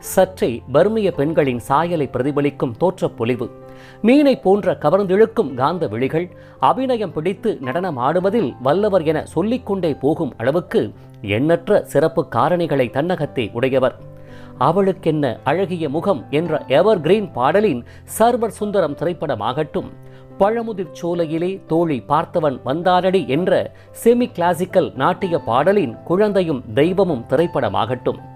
சற்றே பர்மிய பெண்களின் சாயலை பிரதிபலிக்கும் தோற்றப் பொலிவு. மீனை போன்ற கவர்ந்திழுக்கும் காந்த விழிகள் அபிநயம் பிடித்து நடனம் ஆடுவதில் வல்லவர் என சொல்லிக்கொண்டே போகும் அளவுக்கு எண்ணற்ற சிறப்பு காரணிகளை தன்னகத்தே உடையவர். அவளுக்கென்ன அழகிய முகம் என்ற எவர் கிரீன் பாடலின் சர்வர் சுந்தரம் திரைப்படமாகட்டும் பழமுதிர் சோலையிலே தோழி பார்த்தவன் வந்தானடி என்ற செமி கிளாசிக்கல் நாட்டிய பாடலின் குழந்தையும் தெய்வமும் திரைப்படமாகட்டும்.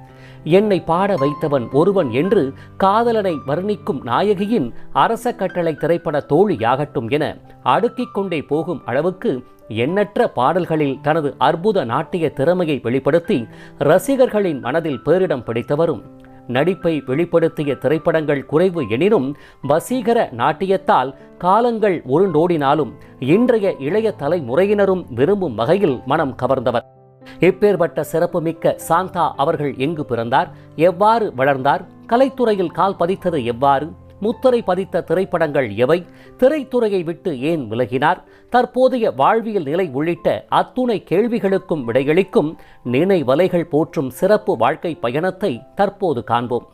என்னை பாட வைத்தவன் ஒருவன் என்று காதலனை வர்ணிக்கும் நாயகியின் அரச கட்டளை திரைப்பட தோழியாகட்டும் என அடுக்கிக் கொண்டே போகும் அளவுக்கு எண்ணற்ற பாடல்களில் தனது அற்புத நாட்டிய திறமையை வெளிப்படுத்தி ரசிகர்களின் மனதில் பேரிடம் பிடித்தவரும். நடிப்பை வெளிப்படுத்திய திரைப்படங்கள் குறைவு எனினும் வசீகர நாட்டியத்தால் காலங்கள் உருண்டோடினாலும் இன்றைய இளைய தலைமுறையினரும் விரும்பும் வகையில் மனம் கவர்ந்தவர். இப்பேற்பட்ட சிறப்புமிக்க சாந்தா அவர்கள் எங்கு பிறந்தார் எவ்வாறு வளர்ந்தார் கலைத்துறையில் கால் பதித்தது எவ்வாறு முத்திரை பதித்த திரைப்படங்கள் எவை திரைத்துறையை விட்டு ஏன் விலகினார் தற்போதைய வாழ்வியல் நிலை உள்ளிட்ட அத்துணை கேள்விகளுக்கும் விடையளிக்கும் நினைவலைகள் போற்றும் சிறப்பு வாழ்க்கை பயணத்தை தற்போது காண்போம்.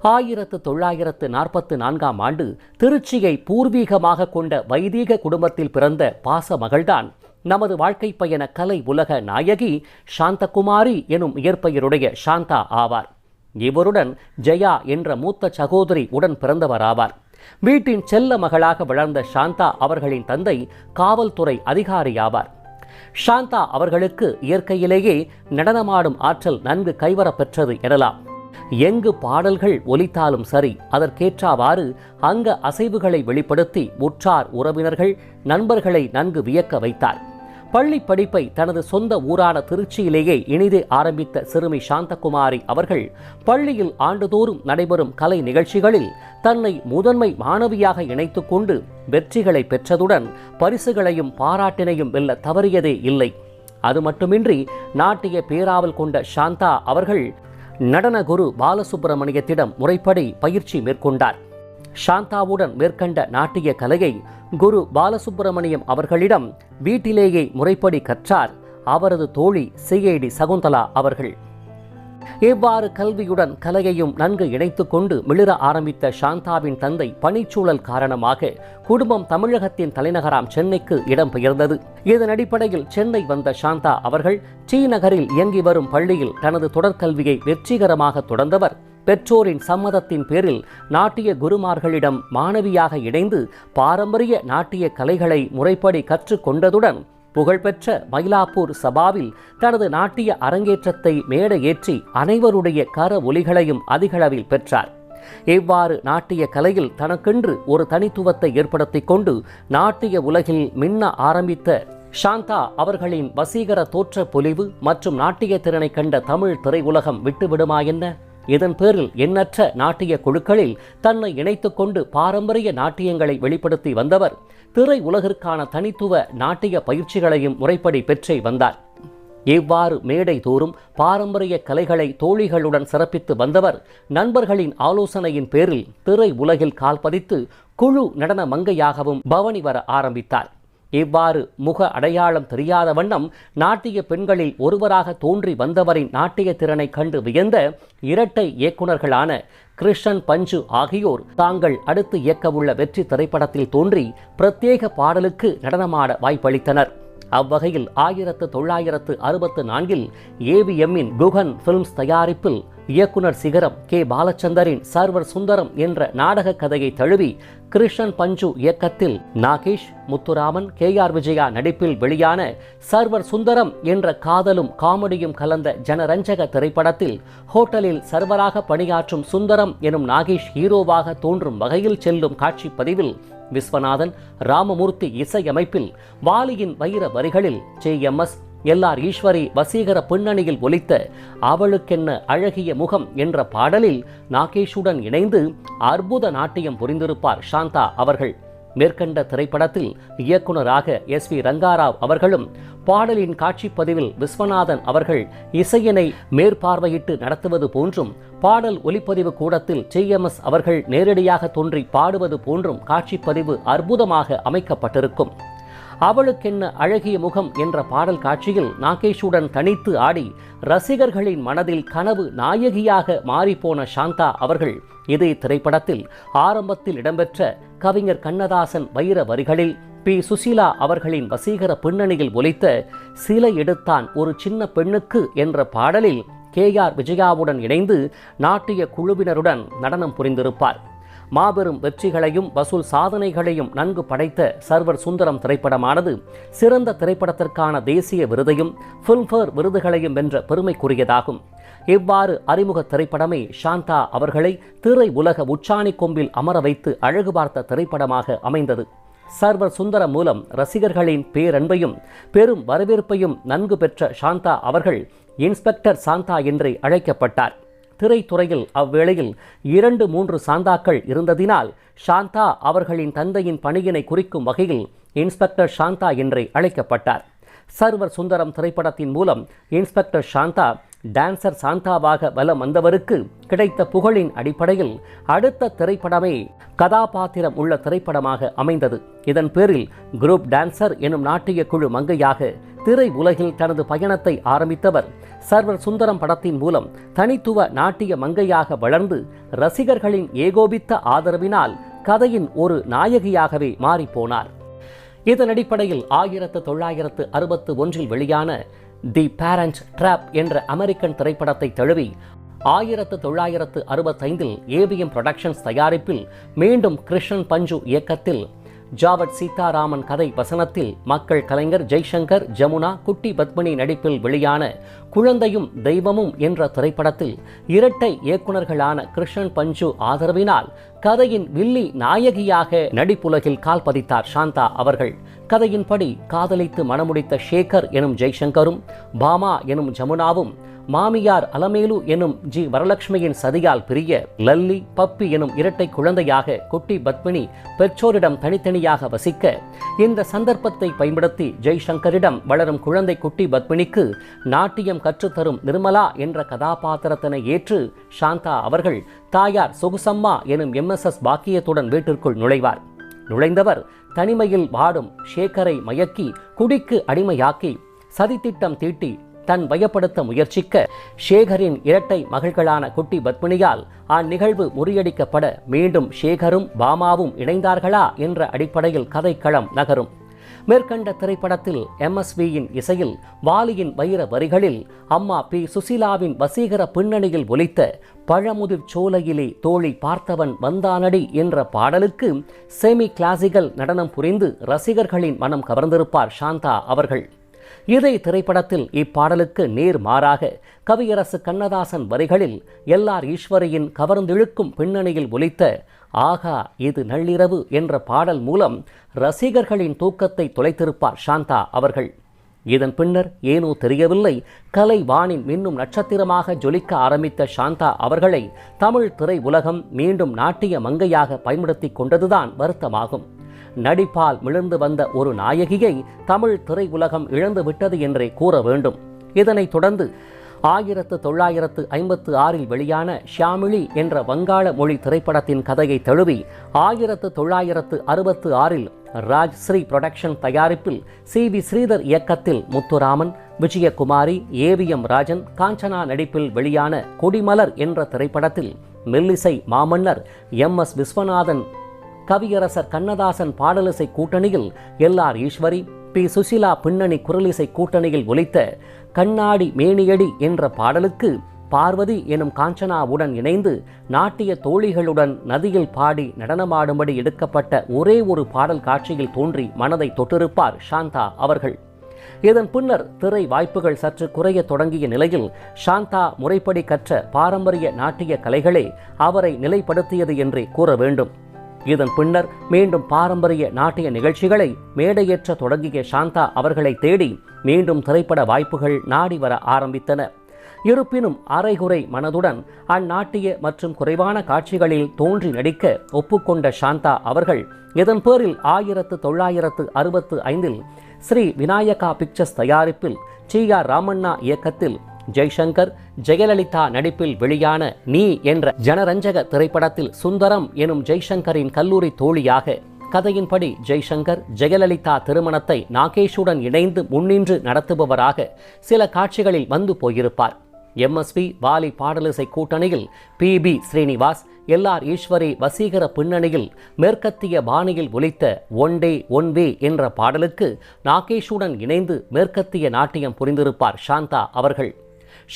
ஆயிரத்து தொள்ளாயிரத்து நாற்பத்து நான்காம் ஆண்டு திருச்சியை பூர்வீகமாக கொண்ட வைதீக குடும்பத்தில் பிறந்த பாச மகள்தான் நமது வாழ்க்கை பயண கலை உலக நாயகி சாந்தகுமாரி எனும் இயற்பெயருடைய சாந்தா ஆவார். இவருடன் ஜெயா என்ற மூத்த சகோதரி உடன் பிறந்தவராவார். வீட்டின் செல்ல மகளாக வளர்ந்த சாந்தா அவர்களின் தந்தை காவல்துறை அதிகாரியாவார். சாந்தா அவர்களுக்கு இயற்கையிலேயே நடனமாடும் ஆற்றல் நன்கு கைவரப்பெற்றது எனலாம். எங்கு பாடல்கள் ஒலித்தாலும் சரி அதற்கேற்றாவாறு அங்க அசைவுகளை வெளிப்படுத்தி உற்றார் உறவினர்கள் நண்பர்களை நன்கு வியக்க வைத்தார். பள்ளி படிப்பை தனது சொந்த ஊரான திருச்சியிலேயே இனிதே ஆரம்பித்த சிறுமி சாந்தகுமாரி அவர்கள் பள்ளியில் ஆண்டுதோறும் நடைபெறும் கலை நிகழ்ச்சிகளில் தன்னை முதன்மை மாணவியாக இணைத்து கொண்டு வெற்றிகளை பெற்றதுடன் பரிசுகளையும் பாராட்டினையும் வெல்ல தவறியதே இல்லை. அது மட்டுமின்றி நாட்டிய பேராவல் கொண்ட சாந்தா அவர்கள் நடன குரு பாலசுப்பிரமணியத்திடம் முறைப்படி பயிற்சி மேற்கொண்டார். சாந்தாவுடன் மேற்கண்ட நாட்டிய கலையை குரு பாலசுப்பிரமணியம் அவர்களிடம் வீட்டிலேயே முறைப்படி கற்றார். அவரது தோழி சிஐடி சகுந்தலா அவர்கள். இவ்வாறு கல்வியுடன் கலையையும் நன்கு இணைத்து கொண்டு மிளிர ஆரம்பித்த சாந்தாவின் தந்தை பணிச்சூழல் காரணமாக குடும்பம் தமிழகத்தின் தலைநகராம் சென்னைக்கு இடம்பெயர்ந்தது இதன் அடிப்படையில் சென்னை வந்த சாந்தா அவர்கள் டி நகரில் இயங்கி வரும் பள்ளியில் தனது தொடர்கல்வியை வெற்றிகரமாக தொடர்ந்தவர். பெற்றோரின் சம்மதத்தின் பேரில் நாட்டிய குருமார்களிடம் மாணவியாக இணைந்து பாரம்பரிய நாட்டிய கலைகளை முறைப்படி கற்றுக்கொண்டதுடன் புகழ்பெற்ற மயிலாப்பூர் சபாவில் தனது நாட்டிய அரங்கேற்றத்தை மேடையேற்றி அனைவருடைய கர ஒலிகளையும் அதிகளவில் பெற்றார். இவ்வாறு நாட்டிய கலையில் தனக்கென்று ஒரு தனித்துவத்தை ஏற்படுத்தி கொண்டு நாட்டிய உலகில் மின்ன ஆரம்பித்த ஷாந்தா அவர்களின் வசீகர தோற்ற பொலிவு மற்றும் நாட்டிய திறனை கண்ட தமிழ் திரையுலகம் விட்டுவிடுமா என்ன? இதன் பேரில் எண்ணற்ற நாட்டிய குழுக்களில் தன்னை இணைத்துக்கொண்டு பாரம்பரிய நாட்டியங்களை வெளிப்படுத்தி வந்தவர் திரை உலகிற்கான தனித்துவ நாட்டிய பயிற்சிகளையும் முறைப்படி பெற்றே வந்தார். இவ்வாறு மேடை தோறும் பாரம்பரிய கலைகளை தோழிகளுடன் சிறப்பித்து வந்தவர் நண்பர்களின் ஆலோசனையின் பேரில் திரை உலகில் கால்பதித்து குழு நடன மங்கையாகவும் பவனி வர ஆரம்பித்தார். இவ்வாறு முக அடையாளம் தெரியாத வண்ணம் நாட்டிய பெண்களில் ஒருவராக தோன்றி வந்தவரின் நாட்டிய திறனை கண்டு வியந்த இரட்டை இயக்குநர்களான கிருஷ்ணன் பஞ்சு ஆகியோர் தாங்கள் அடுத்து இயக்கவுள்ள வெற்றி திரைப்படத்தில் தோன்றி பிரத்யேக பாடலுக்கு நடனமாட வாய்ப்பளித்தனர். அவ்வகையில் ஆயிரத்து தொள்ளாயிரத்து அறுபத்து நான்கில் ஏவிஎம்மின் குகன் பிலிம்ஸ் தயாரிப்பில் இயக்குனர் சிகரம் கே. பாலச்சந்தரின் சர்வர் சுந்தரம் என்ற நாடக கதையை தழுவி கிருஷ்ணன் பஞ்சு இயக்கத்தில் நாகேஷ் முத்துராமன் கே. ஆர். விஜயா நடிப்பில் வெளியான சர்வர் சுந்தரம் என்ற காதலும் காமெடியும் கலந்த ஜனரஞ்சக திரைப்படத்தில் ஹோட்டலில் சர்வராக பணியாற்றும் சுந்தரம் எனும் நாகேஷ் ஹீரோவாக தோன்றும் வகையில் செல்லும் காட்சி பதிவில் விஸ்வநாதன் ராமமூர்த்தி இசையமைப்பில் வாலியின் வைர வரிகளில் ஜே. எம். எஸ். எல்லார் ஈஸ்வரி வசீகர பின்னணியில் ஒலித்த அவளுக்கென்ன அழகிய முகம் என்ற பாடலில் நாகேஷுடன் இணைந்து அற்புத நாட்டியம் புரிந்திருப்பார் சாந்தா அவர்கள். மேற்கண்ட திரைப்படத்தில் இயக்குனராக எஸ் வி ரங்காராவ் அவர்களும் பாடலின் காட்சிப்பதிவில் விஸ்வநாதன் அவர்கள் இசையினை மேற்பார்வையிட்டு நடத்துவது போன்றும் பாடல் ஒலிப்பதிவு கூடத்தில் டி எம் எஸ் அவர்கள் நேரடியாக தோன்றி பாடுவது போன்றும் காட்சிப்பதிவு அற்புதமாக அமைக்கப்பட்டிருக்கும். அவளுக்கென்ன அழகிய முகம் என்ற பாடல் காட்சியில் நாகேஷுடன் தனித்து ஆடி ரசிகர்களின் மனதில் கனவு நாயகியாக மாறிப்போன சாந்தா அவர்கள் இதே திரைப்படத்தில் ஆரம்பத்தில் இடம்பெற்ற கவிஞர் கண்ணதாசன் வைர வரிகளில் பி. சுசீலா அவர்களின் வசீகர பின்னணியில் ஒலித்த சிலை எடுத்தான் ஒரு சின்ன பெண்ணுக்கு என்ற பாடலில் கே. ஆர். விஜயாவுடன் இணைந்து நாட்டிய குழுவினருடன் நடனம் புரிந்திருப்பார். மாபெரும் வெற்றிகளையும் வசூல் சாதனைகளையும் நன்கு படைத்த சர்வர் சுந்தரம் திரைப்படமானது சிறந்த திரைப்படத்திற்கான தேசிய விருதையும் ஃபில்ம்ஃபேர் விருதுகளையும் வென்ற பெருமைக்குரியதாகும். இவ்வாறு அறிமுக திரைப்படமே சாந்தா அவர்களை திரை உலக உச்சாணி கொம்பில் அமர வைத்து அழகு பார்த்த திரைப்படமாக அமைந்தது. சர்வர் சுந்தரம் மூலம் ரசிகர்களின் பேரன்பையும் பெரும் வரவேற்பையும் நன்கு பெற்ற சாந்தா அவர்கள் இன்ஸ்பெக்டர் சாந்தா என்றே அழைக்கப்பட்டார். திரைத்துறையில் அவ்வேளையில் இரண்டு மூன்று சாந்தாக்கள் இருந்ததினால் சாந்தா அவர்களின் தந்தையின் பணியினை குறிக்கும் வகையில் இன்ஸ்பெக்டர் சாந்தா என்றே அழைக்கப்பட்டார். சர்வர் சுந்தரம் திரைப்படத்தின் மூலம் இன்ஸ்பெக்டர் சாந்தா டான்சர் சாந்தாவாக வலம் வந்தவருக்கு கிடைத்த புகழின் அடிப்படையில் அடுத்த திரைப்படமே கதாபாத்திரம் உள்ள திரைப்படமாக அமைந்தது. இதன் பேரில் குரூப் டான்சர் எனும் நாட்டிய குழு மங்கையாக திரை உலகில் தனது பயணத்தை ஆரம்பித்தவர். சர்வர் சுந்தரம் படத்தின் மூலம் தனித்துவ நாட்டிய மங்கையாக வளர்ந்து ரசிகர்களின் ஏகோபித்த ஆதரவினால் கதையின் ஒரு நாயகியாகவே மாறிப்போனார். இதன் அடிப்படையில் ஆயிரத்து தொள்ளாயிரத்து அறுபத்து ஒன்றில் வெளியான தி பேரண்ட் ட்ராப் என்ற அமெரிக்கன் திரைப்படத்தை தழுவி ஆயிரத்து தொள்ளாயிரத்து அறுபத்தைந்தில் ஏவிஎம் புரொடக்ஷன்ஸ் தயாரிப்பில் மீண்டும் கிருஷ்ணன் பஞ்சு இயக்கத்தில் ஜாவட் சீதாராமன் கதை வசனத்தில் மக்கள் கலைஞர் ஜெய்சங்கர் ஜமுனா குட்டி பத்மினி நடிப்பில் வெளியான குழந்தையும் தெய்வமும் என்ற திரைப்படத்தில் இரட்டை இயக்குனர்களான கிருஷ்ணன் பஞ்சு ஆதரவினால் கதையின் வில்லி நாயகியாக நடிப்புலகில் கால் பதித்தார் சாந்தா அவர்கள். கதையின்படி காதலித்து மணமுடித்த ஷேகர் எனும் ஜெய்சங்கரும் பாமா எனும் ஜமுனாவும் மாமியார் அலமேலு எனும் ஜி வரலட்சுமியின் சதியால் பிரிய லல்லி பப்பி எனும் இரட்டை குழந்தையாக குட்டி பத்மினி பெற்றோரிடம் தனித்தனியாக வசிக்க இந்த சந்தர்ப்பத்தை பயன்படுத்தி ஜெய்சங்கரிடம் வளரும் குழந்தை குட்டி பத்மினிக்கு நாட்டியம் கற்றுத்தரும் நிர்மலா என்ற கதாபாத்திரத்தினை ஏற்று சாந்தா அவர்கள் தாயார் சொகுசம்மா எனும் எம்எஸ்எஸ் பாக்கியத்துடன் வீட்டிற்குள் நுழைவார். நுழைந்தவர் தனிமையில் வாடும் ஷேகரை மயக்கி குடிக்கு அடிமையாக்கி சதித்திட்டம் தீட்டி தன் வயப்படுத்த முயற்சிக்க ஷேகரின் இரட்டை மகள்களான குட்டி பத்மினியால் அந்நிகழ்வு முறியடிக்கப்பட மீண்டும் ஷேகரும் பாமாவும் இணைந்தார்களா என்ற அடிப்படையில் கதைக்களம் நகரும். மேற்கண்ட திரைப்படத்தில் எம்எஸ்வியின் இசையில் வாலியின் வைர வரிகளில் அம்மா பி. சுசீலாவின் வசீகர பின்னணியில் ஒலித்த பழமுதிர் சோலையிலே தோழி பார்த்தவன் வந்தானடி என்ற பாடலுக்கு செமி கிளாசிக்கல் நடனம் புரிந்து ரசிகர்களின் மனம் கவர்ந்திருப்பார் சாந்தா அவர்கள். இதே திரைப்படத்தில் இப்பாடலுக்கு நேர் மாறாக கவியரசு கண்ணதாசன் வரிகளில் எல்லார் ஈஸ்வரியின் கவர்ந்திழுக்கும் பின்னணியில் ஒலித்த ஆகா இது நள்ளிரவு என்ற பாடல் மூலம் ரசிகர்களின் தூக்கத்தை தொலைத்திருப்பார் சாந்தா அவர்கள். இதன் பின்னர் ஏனோ தெரியவில்லை கலை வானின் மின்னும் நட்சத்திரமாக ஜொலிக்க ஆரம்பித்த சாந்தா அவர்களை தமிழ் திரை உலகம் மீண்டும் நாட்டிய மங்கையாக பயன்படுத்தி கொண்டதுதான் வருத்தமாகும். நடிப்பால் மிளர்ந்து வந்த ஒரு நாயகியை தமிழ் திரையுலகம் உலகம் இழந்து விட்டது என்றே கூற வேண்டும். இதனைத் தொடர்ந்து ஆயிரத்து தொள்ளாயிரத்து ஐம்பத்து ஆறில் வெளியான ஷியாமிளி என்ற வங்காள மொழி திரைப்படத்தின் கதையை தழுவி ஆயிரத்து தொள்ளாயிரத்து அறுபத்து ஆறில் ராஜ் ஸ்ரீ புரொடக்ஷன் தயாரிப்பில் சி வி ஸ்ரீதர் இயக்கத்தில் முத்துராமன் விஜயகுமாரி ஏவிஎம் ராஜன் காஞ்சனா நடிப்பில் வெளியான கொடிமலர் என்ற திரைப்படத்தில் மெல்லிசை மாமன்னர் எம் எஸ் விஸ்வநாதன் கவியரசர் கண்ணதாசன் பாடலிசை கூட்டணியில் எல்ஆர் ஈஸ்வரி பி. சுசிலா பின்னணி குரலிசை கூட்டணியில் ஒலித்த கண்ணாடி மேனியடி என்ற பாடலுக்கு பார்வதி எனும் காஞ்சனாவுடன் இணைந்து நாட்டிய தோழிகளுடன் நதியில் பாடி நடனமாடும்படி எடுக்கப்பட்ட ஒரே ஒரு பாடல் காட்சியில் தோன்றி மனதை தொட்டிருப்பார் சாந்தா அவர்கள். இதன் பின்னர் திரை வாய்ப்புகள் சற்று குறைய தொடங்கிய நிலையில் சாந்தா முறைப்படி கற்ற பாரம்பரிய நாட்டிய கலைகளே அவரை நிலைப்படுத்தியது என்றே கூற வேண்டும். இதன் பின்னர் மீண்டும் பாரம்பரிய நாட்டிய நிகழ்ச்சிகளை மேடையேற்ற தொடங்கிய சாந்தா அவர்களை தேடி மீண்டும் திரைப்பட வாய்ப்புகள் நாடி வர ஆரம்பித்தன. இருப்பினும் அரைகுறை மனதுடன் அந்நாட்டிய மற்றும் குறைவான காட்சிகளில் தோன்றி நடிக்க ஒப்புக்கொண்ட சாந்தா அவர்கள் இதன் பேரில் ஆயிரத்து தொள்ளாயிரத்து அறுபத்து ஐந்தில் ஸ்ரீ விநாயகா பிக்சர்ஸ் தயாரிப்பில் டி ஆர் ராமண்ணா இயக்கத்தில் ஜெய்சங்கர் ஜெயலலிதா நடிப்பில் வெளியான நீ என்ற ஜனரஞ்சக திரைப்படத்தில் சுந்தரம் எனும் ஜெய்சங்கரின் கல்லூரி தோழியாக கதையின்படி ஜெய்சங்கர் ஜெயலலிதா திருமணத்தை நாகேஷுடன் இணைந்து முன்னின்று நடத்துபவராக சில காட்சிகளில் வந்து போயிருப்பார். எம்எஸ்பி வாலி பாடலிசை கூட்டணியில் P. B. Srinivas L. Eswari வசீகர பின்னணியில் மேற்கத்திய பாணியில் ஒலித்த ஒன் டே ஒன் வே என்ற பாடலுக்கு நாகேஷுடன் இணைந்து மேற்கத்திய நாட்டியம் புரிந்திருப்பார் சாந்தா அவர்கள்.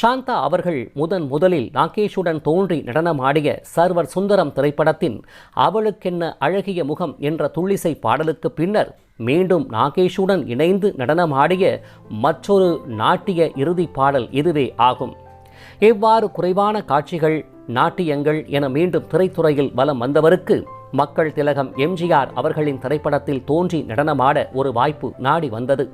சாந்தா அவர்கள் முதன் முதலில் நாகேஷுடன் தோன்றி நடனமாடிய சர்வர் சுந்தரம் திரைப்படத்தின் அவளுக்கென்ன அழகிய முகம் என்ற துள்ளிசை பாடலுக்கு பின்னர் மீண்டும் நாகேஷுடன் இணைந்து நடனமாடிய மற்றொரு நாட்டிய இறுதி பாடல் இதுவே ஆகும். இவ்வாறு குறைவான காட்சிகள் நாட்டியங்கள் என மீண்டும் திரைத்துறையில் வலம் வந்தவருக்கு மக்கள் திலகம் எம்ஜிஆர் அவர்களின் திரைப்படத்தில் தோன்றி நடனமாட ஒரு வாய்ப்பு நாடி வந்தது.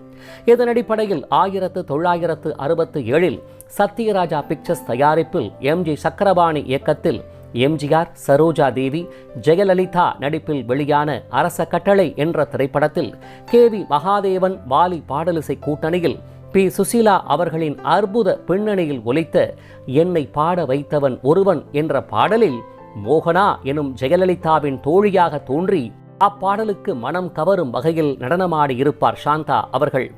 இதன் அடிப்படையில் ஆயிரத்து தொள்ளாயிரத்து அறுபத்து ஏழில் சத்யராஜா பிக்சர்ஸ் தயாரிப்பில் எம்ஜி சக்கரபாணி இயக்கத்தில் எம்ஜிஆர் சரோஜா தேவி ஜெயலலிதா நடிப்பில் வெளியான அரச கட்டளை என்ற திரைப்படத்தில் கே வி மகாதேவன் வாலி பாடலிசை கூட்டணியில் பி சுசீலா அவர்களின் அற்புத பின்னணியில் ஒலித்த என்னை பாட வைத்தவன் ஒருவன் என்ற பாடலில் மோகனா எனும் ஜெயலலிதாவின் தோழியாக தோன்றி அப்பாடலுக்கு மனம் கவரும் வகையில் நடனமாடி இருப்பார் சாந்தா அவர்கள்.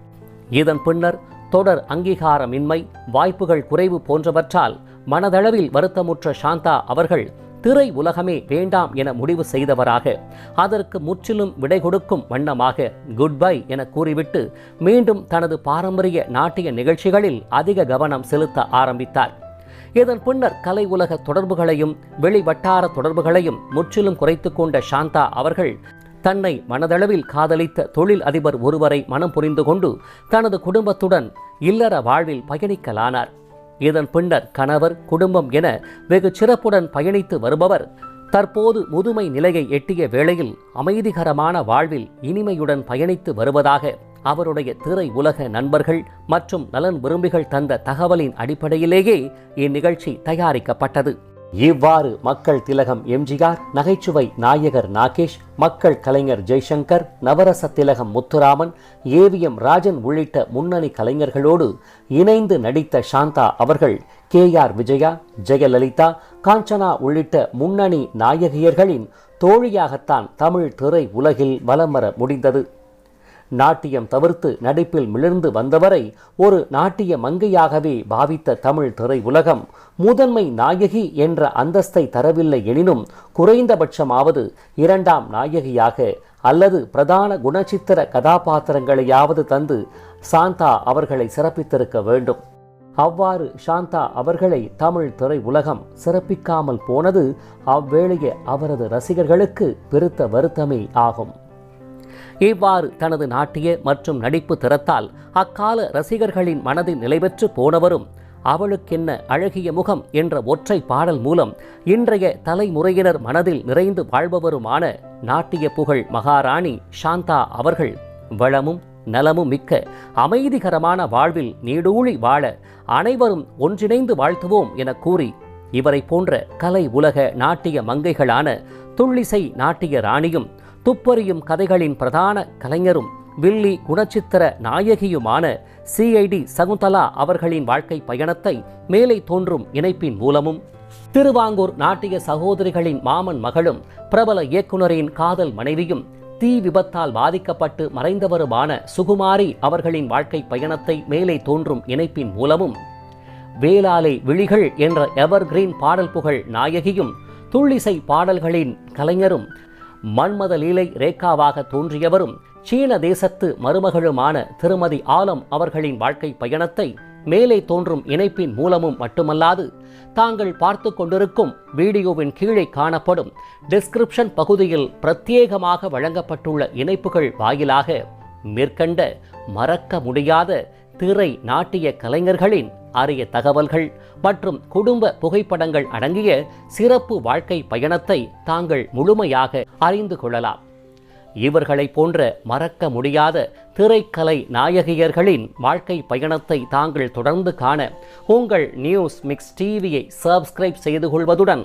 இதன் பின்னர் தொடர் அங்கீகாரமின்மை வாய்ப்புகள் குறைவு போன்றவற்றால் மனதளவில் வருத்தமுற்ற சாந்தா அவர்கள் திரை உலகமே வேண்டாம் என முடிவு செய்தவராக அதற்கு முற்றிலும் விடை கொடுக்கும் வண்ணமாக குட் பை என கூறிவிட்டு மீண்டும் தனது பாரம்பரிய நாட்டிய நிகழ்ச்சிகளில் அதிக கவனம் செலுத்த ஆரம்பித்தார். இதன் பின்னர் கலை உலக தொடர்புகளையும் வெளி வட்டார தொடர்புகளையும் முற்றிலும் குறைத்து கொண்ட சாந்தா அவர்கள் தன்னை மனதளவில் காதலித்த தொழில் அதிபர் ஒருவரை மனம் புரிந்து கொண்டு தனது குடும்பத்துடன் இல்லற வாழ்வில் பயணிக்கலானார். இதன் பின்னர் கணவர் குடும்பம் என வெகு சிறப்புடன் பயணித்து வருபவர் தற்போது முதுமை நிலையை எட்டிய வேளையில் அமைதிகரமான வாழ்வில் இனிமையுடன் பயணித்து வருவதாக அவருடைய திரை உலக நண்பர்கள் மற்றும் நலன் விரும்பிகள் தந்த தகவலின் அடிப்படையிலேயே இந்நிகழ்ச்சி தயாரிக்கப்பட்டது. இவ்வாறு மக்கள் திலகம் எம்ஜிஆர் நகைச்சுவை நாயகர் நாகேஷ் மக்கள் கலைஞர் ஜெய்சங்கர் நவரச திலகம் முத்துராமன் ஏவிஎம் ராஜன் உள்ளிட்ட முன்னணி கலைஞர்களோடு இணைந்து நடித்த சாந்தா அவர்கள் கே ஆர் விஜயா ஜெயலலிதா காஞ்சனா உள்ளிட்ட முன்னணி நாயகியர்களின் தோழியாகத்தான் தமிழ் திரை உலகில் வலம் வர முடிந்தது. நாட்டியம் தவிர்த்து நடிப்பில் மிளர்ந்து வந்தவரை ஒரு நாட்டிய மங்கையாகவே பாவித்த தமிழ் திரை உலகம் முதன்மை நாயகி என்ற அந்தஸ்தை தரவில்லை எனினும் குறைந்தபட்சமாவது இரண்டாம் நாயகியாக அல்லது பிரதான குணச்சித்திர கதாபாத்திரங்களையாவது தந்து சாந்தா அவர்களை சிறப்பித்திருக்க வேண்டும். அவ்வாறு சாந்தா அவர்களை தமிழ் திரை உலகம் சிறப்பிக்காமல் போனது அவ்வேளைய அவரது ரசிகர்களுக்கு பெருத்த வருத்தமே ஆகும். இவ்வாறு தனது நாட்டிய மற்றும் நடிப்பு திறத்தால் அக்கால ரசிகர்களின் மனதில் நிலைபெற்று போனவரும் அவளுக்கென்ன அழகிய முகம் என்ற ஒற்றை பாடல் மூலம் இன்றைய தலைமுறையினர் மனதில் நிறைந்து வாழ்பவருமான நாட்டிய புகழ் மகாராணி சாந்தா அவர்கள் வளமும் நலமும் மிக்க அமைதிகரமான வாழ்வில் நீடூழி வாழ அனைவரும் ஒன்றிணைந்து வாழ்த்துவோம் என கூறி இவரை போன்ற கலை உலக நாட்டிய மங்கைகளான துள்ளிசை நாட்டிய ராணியும் துப்பறியும் கதைகளின் பிரதான கலைஞரும் வில்லி குணச்சித்திர நாயகியுமான சிஐடி சகுந்தலா அவர்களின் வாழ்க்கை பயணத்தை மேலே தோன்றும் இணைப்பின் மூலமும். திருவாங்கூர் நாட்டிய சகோதரிகளின் மாமன் மகளும் பிரபல இயக்குனரின் காதல் மனைவியும் தீ விபத்தால் பாதிக்கப்பட்டு மறைந்தவருமான சுகுமாரி அவர்களின் வாழ்க்கை பயணத்தை மேலே தோன்றும் இணைப்பின் மூலமும். வேளாலை விழிகள் என்ற எவர்கிரீன் பாடல் புகழ் நாயகியும் துள்ளிசை பாடல்களின் கலைஞரும் மன்மத லீலை ரேகாவாக தோன்றியவரும் சீன தேசத்து மருமகளுமான திருமதி ஆலம் அவர்களின் வாழ்க்கை பயணத்தை மேலே தோன்றும் இணைப்பின் மூலமும் மட்டுமல்லாது தாங்கள் பார்த்து கொண்டிருக்கும் வீடியோவின் கீழே காணப்படும் டிஸ்கிரிப்ஷன் பகுதியில் பிரத்யேகமாக வழங்கப்பட்டுள்ள இணைப்புகள் வாயிலாக மேற்கண்ட மறக்க முடியாத திரை நாட்டிய கலைஞர்களின் அரிய தகவல்கள் மற்றும் குடும்ப புகைப்படங்கள் அடங்கிய சிறப்பு வாழ்க்கை பயணத்தை தாங்கள் முழுமையாக அறிந்து கொள்ளலாம். இவர்களை போன்ற மறக்க முடியாத திரைக்கலை நாயகியர்களின் வாழ்க்கை பயணத்தை தாங்கள் தொடர்ந்து காண உங்கள் நியூஸ் மிக்ஸ் டிவியை சப்ஸ்கிரைப் செய்து கொள்வதுடன்